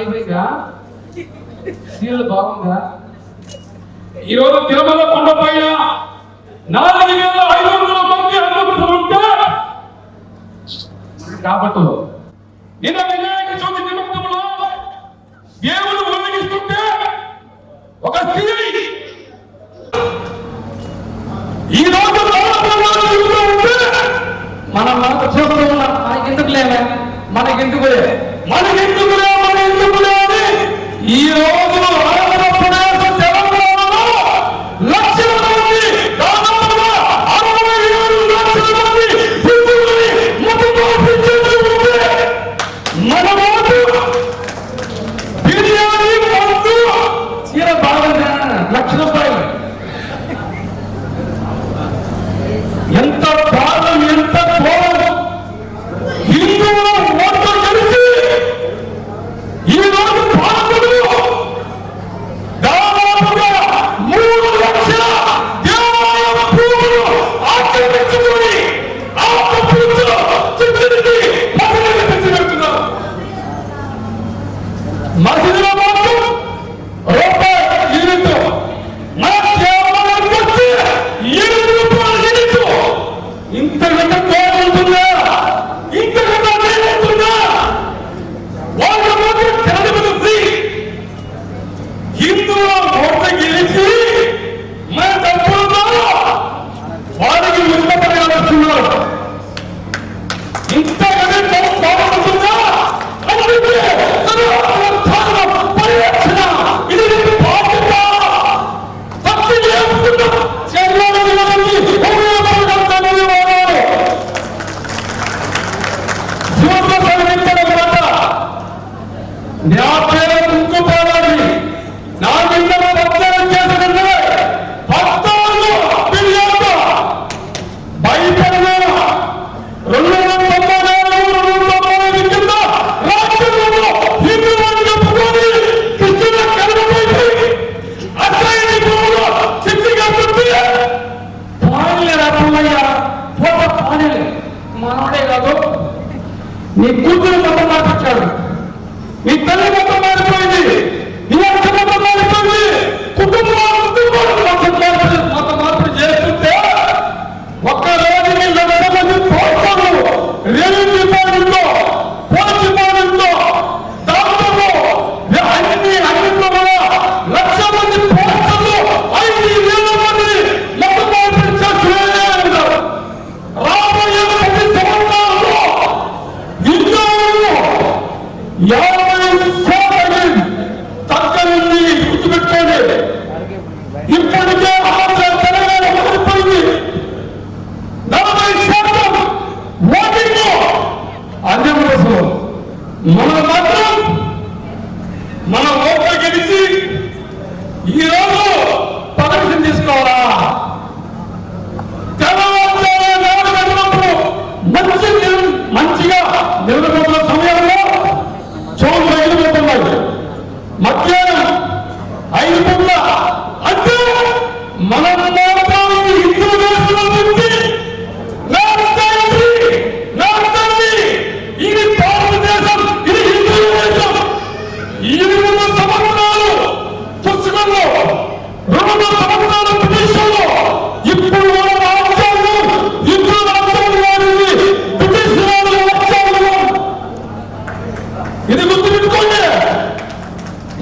అయిపోయిందా? సీరియల్ బాగుందా? ఈరోజు తిరుమల కొండ పైన నాలుగు వేల ఐదు వందల మంది హనుమంతులు ఉంటే కాబట్టి నిన్న వినాయక చవితి నిమిత్తంలో దేవుడు ఉల్లంఘిస్తుంటే ఒక స్త్రీ ఈ రోజు మనం మనకు ఉన్నాం. మనకెందుకు లేవే? మనకెందుకు లేవే? ఎందుకులోనే ఈ రోజు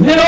మీరు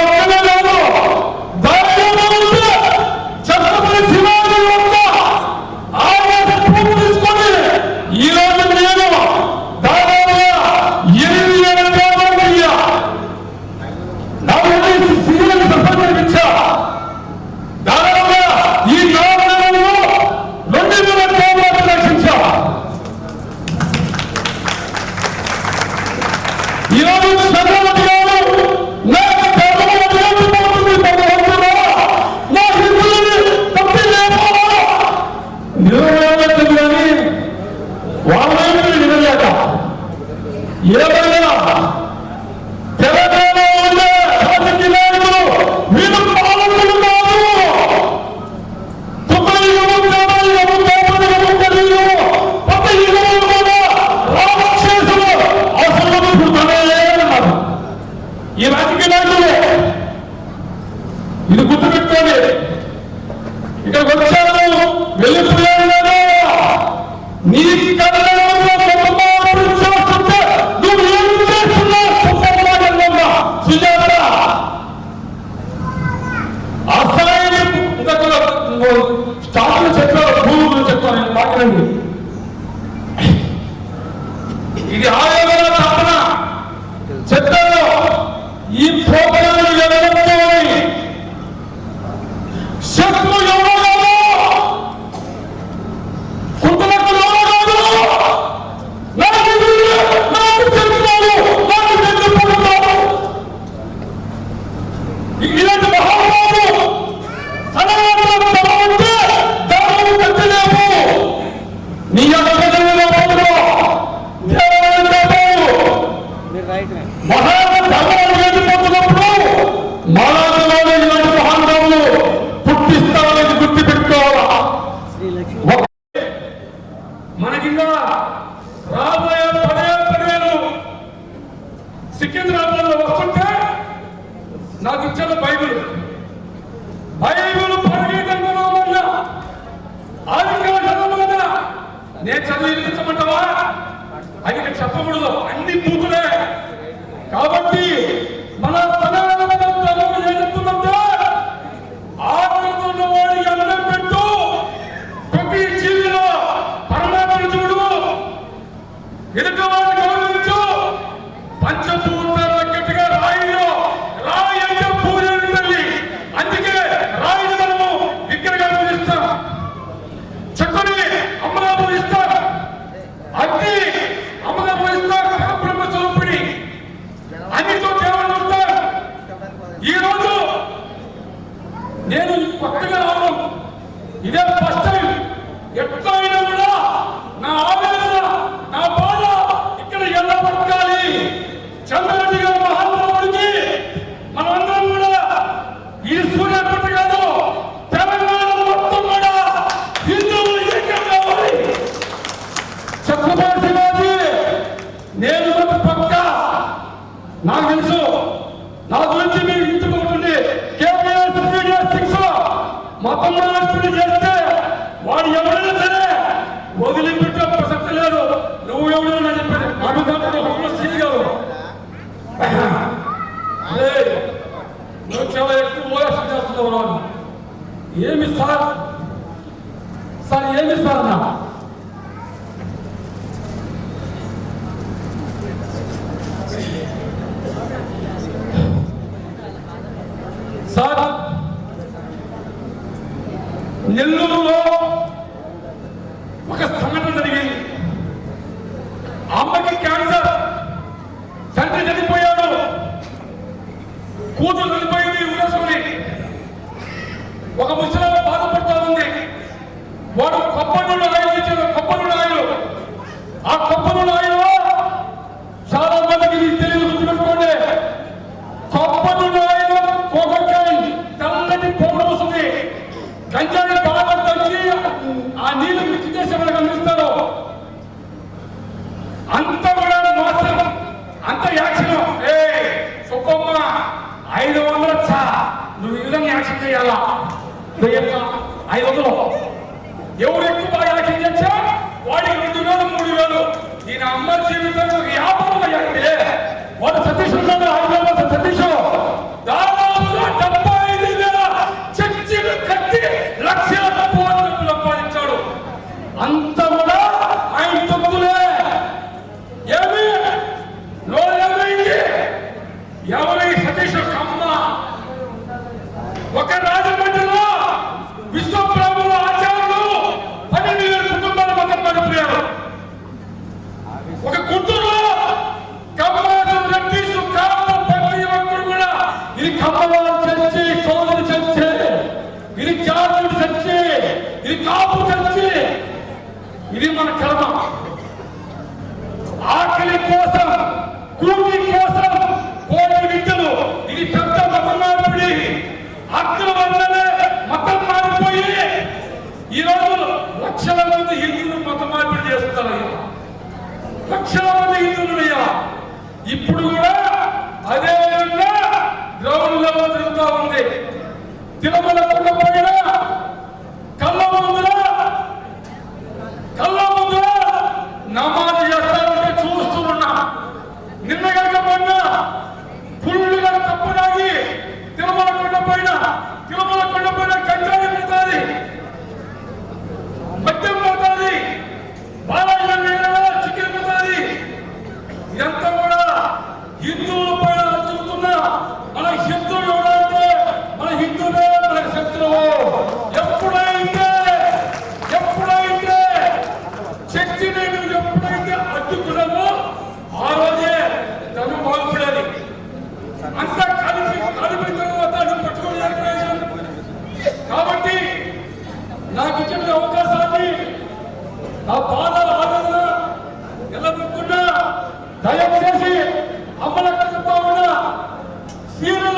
Aqui! సార్ సార్ ఏమి సార్ నా హక్కుల వల్లనే మతం మారిపోయి ఈ రోజు లక్షల మంది హిందువులు మత మార్పిడి చేస్తున్నారు లక్షల మంది హిందువులయ్యా ఇప్పుడు కూడా అదే విధంగా గ్రౌండ్ లెవెల్ తిరుగుతా ఉంది. తిరుమల కొండ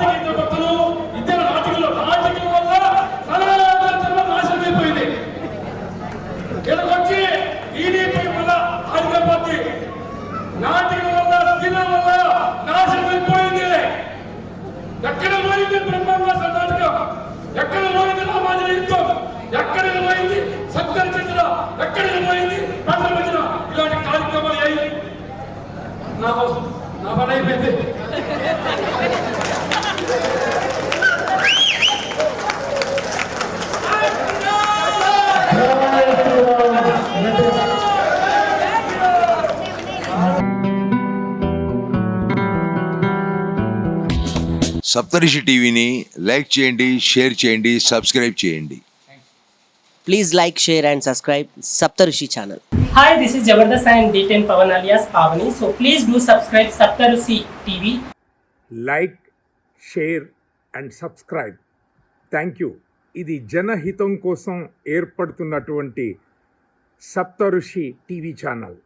వల్ల వల్ల వల్ల వల్ల ఎక్కడ ఎక్కడ పోయింది ఎక్కడ పోయింది నా కోసం నా పని అయిపోయింది. సప్తరిషి టీవీని లైక్ చేయండి షేర్ చేయండి సబ్స్క్రైబ్ చేయండి Please like, share, and subscribe Saptarushi channel. Hi, this is Jabardast and D10 Pavan alias Pavani. So please do subscribe Saptarusi TV. Like share and subscribe thank you ఇది జనహితం కోసం ఏర్పడుతున్నటువంటి సప్తఋషి TV channel.